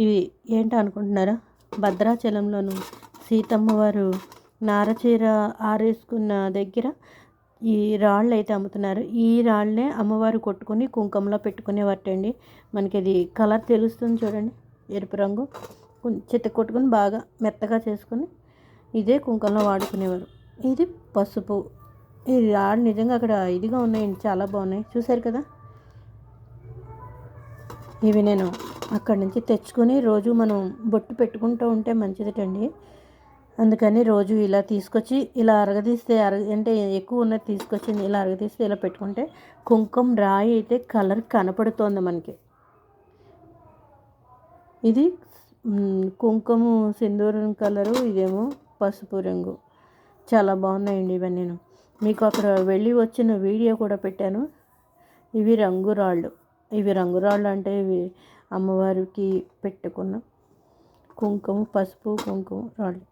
ఇవి ఏంటి అనుకుంటున్నారా భద్రాచలంలోను సీతమ్మ వారు నారచీర ఆరేసుకున్న దగ్గర ఈ రాళ్ళు అయితే అమ్ముతున్నారు. ఈ రాళ్ళనే అమ్మవారు కొట్టుకొని కుంకుమలో పెట్టుకునేవాటండి మనకి ఇది కలర్ తెలుస్తుంది చూడండి ఎరుపు రంగు. చెత్త కొట్టుకొని బాగా మెత్తగా చేసుకొని ఇదే కుంకుమలో వాడుకునేవారు. ఇది పసుపు. ఈ రాళ్ళు నిజంగా అక్కడ ఇదిగా ఉన్నాయండి చాలా బాగున్నాయి. చూశారు కదా? ఇవి నేను అక్కడి నుంచి తెచ్చుకొని రోజు మనం బొట్టు పెట్టుకుంటూ ఉంటే మంచిదిటండి. అందుకని రోజు ఇలా తీసుకొచ్చి ఇలా అరగదీస్తే అరగ అంటే ఎక్కువ ఉన్నది తీసుకొచ్చి ఇలా అరగదీస్తే ఇలా పెట్టుకుంటే కుంకుమ రాయి అయితే కలర్ కనపడుతోంది మనకి. ఇది కుంకుమ సింధూరం కలరు ఇదేమో పసుపు రంగు. చాలా బాగున్నాయండి ఇవన్నీ నేను. మీకు అక్కడ వెళ్ళి వచ్చిన వీడియో కూడా పెట్టాను. ఇవి రంగురాళ్ళు. ఇవి రంగురాళ్ళు అంటే ఇవి అమ్మవారికి పెట్టుకున్న కుంకుమ పసుపు కుంకుమ రాళ్ళు.